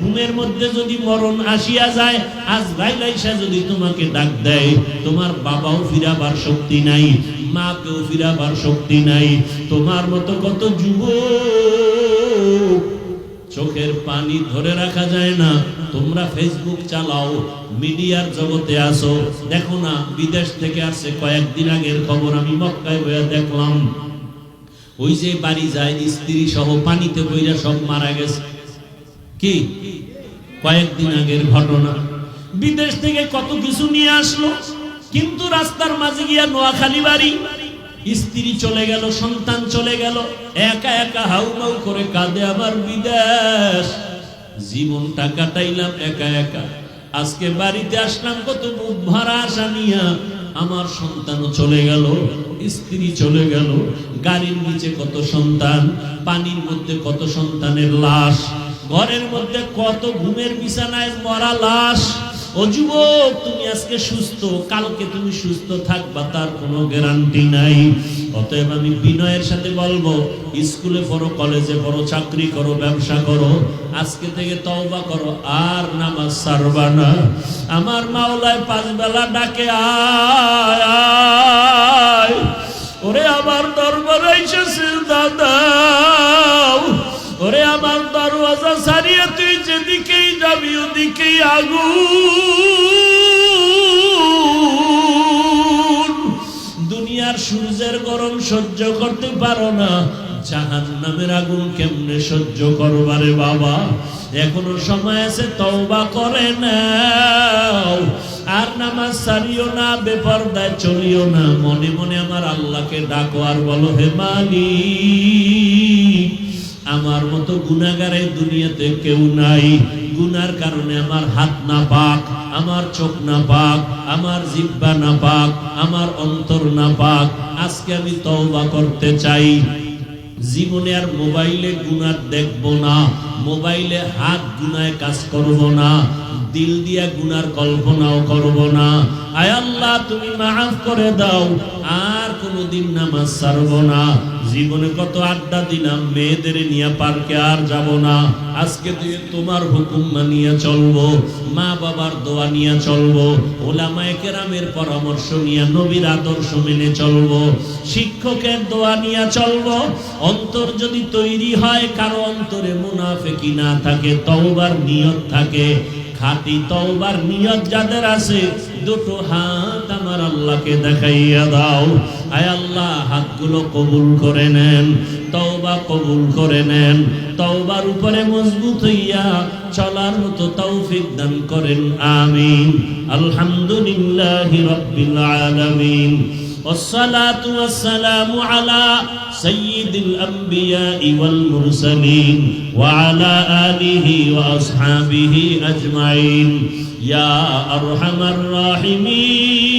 ঘুমের মধ্যে যদি মরণ আসিয়া যায়, আজ রাইলাইসা যদি তোমাকে ডাক দেয়, তোমার বাবাও ফিরাবার শক্তি নাই, মাকেও ফিরাবার শক্তি নাই, তোমার মতো কত যুবক চোখের পানি ধরে রাখা যায় না। তোমরা ফেসবুক চালাও, মিডিয়ার জগতে আসো। দেখো না, বিদেশ থেকে আসছে। কয়েকদিন আগের খবর আমি মক্কায় বইয়া দেখলাম। ওই যে বাড়ি যায় স্ত্রী সহ পানিতে বইরা সব মারা গেছে। কি? কয়েকদিন আগের ঘটনা। বিদেশ থেকে কত কিছু নিয়ে আসলো, কিন্তু রাস্তার মাঝে গিয়া নোয়াখালী বাড়ি। স্ত্রী চলে গেল, সন্তান চলে গেল, একা একা হাউমাউ করে কাঁদে আমার বিদেশ। জীবনটা কাটাইলাম একা একা। আজকে বাড়িতে আসলাম, কত বুক ভরা আশা নিয়া। আমার সন্তানও চলে গেল, স্ত্রী চলে গেল। গাড়ির নিচে কত সন্তান, পানির মধ্যে কত সন্তানের লাশ। ঘরের মধ্যে কত ঘুমের বিছানায় মরা লাশ। ও যুবক, তুমি আজকে সুস্থ, কালকে তুমি সুস্থ থাকবা, তার কোনো গ্যারান্টি নাই। অতএব আমি বিনয়ের সাথে বলব, স্কুলে পড়ো, কলেজে পড়ো, চাকরি করো, ব্যবসা করো, আজকে থেকে তওবা করো, আর নামাজ সারবা না। আমার মাওলায় পাঁচ বেলা ডাকে, আয় আয়। ওরে আমার দরবারে এসেছে দাদা। ওরে আমার দরওয়াজা সারিয়ে তুই যেদিকেই যাবি ওদিকেই আগুন। দুনিয়ার সূর্যের গরম সহ্য করতে পারো না। জাহান নামের আগুন কেমনে সহ্য করবারে বাবা? এখনও সময় আছে, তওবা করে নাও। আর নামাজ সারিও না, বেপরদায় চলিও না। মনে মনে আমার আল্লাহকে ডাকো আর বলো, হে মালিক আমার মতো গুনাগারে দুনিয়াতে কেউ নাই। গুনার কারণে আমার হাত না পাক আমার চোখ না পাক আমার জিব্বা না পাক আমার অন্তর না পাক আজকে আমি তওবা করতে চাই। জীবনে আর মোবাইলে গুনার দেখব না, মোবাইলে হাত গুনায় কাজ করব না, দিল দিয়া গুনার কল্পনাও করব না। আয় আল্লাহ, তুমি মাফ করে দাও। আর কোনোদিন নামাজ ছাড়ব না। জীবনে কত আড্ডা দিলাম, মেয়েদের নিয়ে পার্কে আর যাব না। আজকে দিয়ে তোমার হুকুম মানিয়ে চলবো, মা বাবার দোয়া নিয়ে চলবো, ওলামায়ে কেরামের পরামর্শ নিয়ে নবীর আদর্শ মেনে চলবো, শিক্ষকের দোয়া নিয়ে চলবো। অন্তর যদি তৈরি হয়, কারও অন্তরে মুনাফেকি না থাকে, তওবার নিয়ত থাকে। খাতি তওবার নিয়ত যাদের আছে, দুটো হাত আমার আল্লাহকে দেখাইয়া দাও। আয় আল্লাহ হাতগুলো কবুল করে নেন তওবা কবুল করে নেন তওবার উপরে মজবুত হইয়া চলার মতো তৌফিক দান করেন আমিন আলহামদুলিল্লাহি রাব্বিল আলামিন والصلاة والسلام على سيد الأنبياء والمرسلين وعلى آله وأصحابه أجمعين يا أرحم الراحمين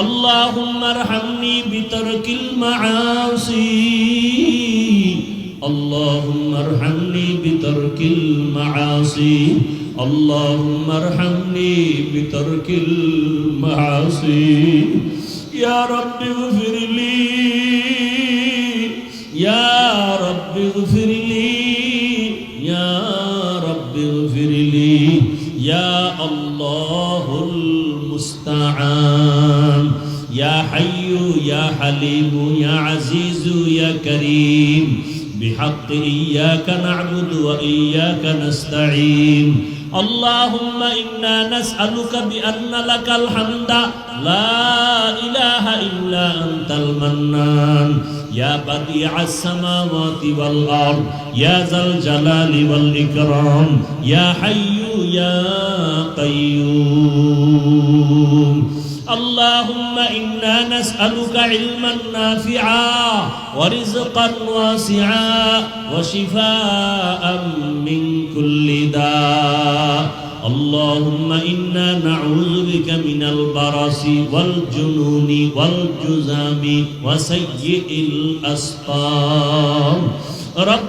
اللهم ارحمني بترك المعاصي اللهم ارحمني بترك المعاصي اللهم ارحمني بترك المعاصي يا رب اغفر لي يا رب اغفر لي يا رب اغفر لي يا الله المستعان يا حي يا حليم يا عزيز يا كريم بحق إياك نعبد وإياك نستعين اللهم إنا نسألك بأن لك الحمد لا إله إلا أنت المنان يا بديع السماوات والأرض يا ذا الجلال والإكرام يا حي يا قيوم. اللهم إنا نسألك علما نافعا ورزقا واسعا وشفاء من النداء اللهم إنا نعوذ بك من البرص والجنون والجزام وسيء الأسقام رب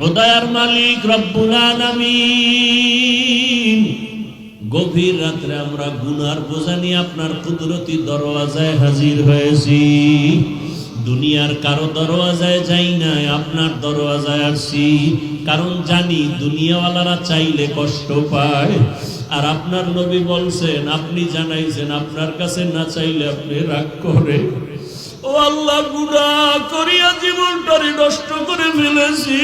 উদয়ার মালিক রব্বুল আলামিন গভীর রাত্রে আমরা গুনার বোঝা নিয়ে আপনার কুদরতি দরওয়াজায় হাজির হয়েছি দুনিয়ার কারো দরওয়াজায় যাই নাই আপনার দরওয়াজায় আসছি কারণ জানি দুনিয়াওয়ালারা চাইলে কষ্ট পায় আর আপনার নবী বলছেন, আপনি জানাইছেন, আপনার কাছে না চাইলে আপনি রাগ করে ও আল্লাহ গুণা করিয়া জীবনটারে নষ্ট করে ফেলেছি।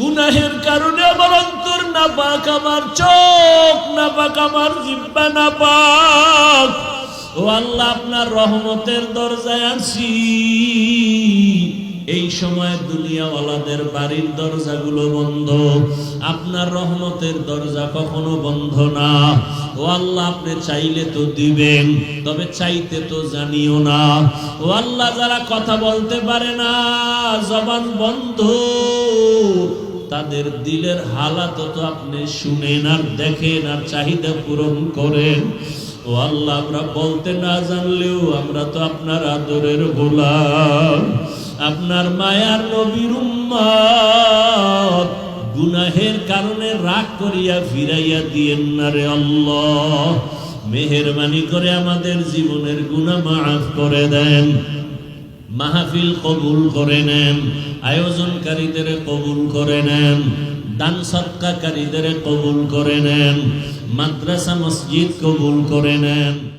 গুনাহের কারণে আমার অন্তর না পাক আমার চোখ না পাক আমার জিব্বা না পাক ও আল্লাহ, আপনার রহমতের দরজায় আছি এই সময় দুনিয়াওয়ালাদের বাড়ির দরজাগুলো বন্ধ। আপনার রহমতের দরজা কখনো বন্ধ না। ও আল্লাহ, আপনি চাইলে তো দিবেন, তবে চাইতে তো জানিও না। ও আল্লাহ, যারা কথা বলতে পারে না, জবান বন্ধ। তাদের দিলের হালাত তো আপনি শুনেন আর দেখেন আর চাহিদা পূরণ করেন। ও আল্লাহ, আমরা বলতে না জানলেও আমরা তো আপনার আদরের গোলাম। আপনার মায়ার নবীর গুনাহের কারণে রাগ করিয়া ফিরাইয়া দিয়েন না রে আল্লাহ। মেহরবানি করে আমাদের জীবনের গুনাহ মাফ করে দেন। মাহফিল কবুল করে নেন, আয়োজনকারীদের কবুল করে নেন, দান সৎকারীদের কবুল করে নেন, মাদ্রাসা, মসজিদ কবুল করে নেন।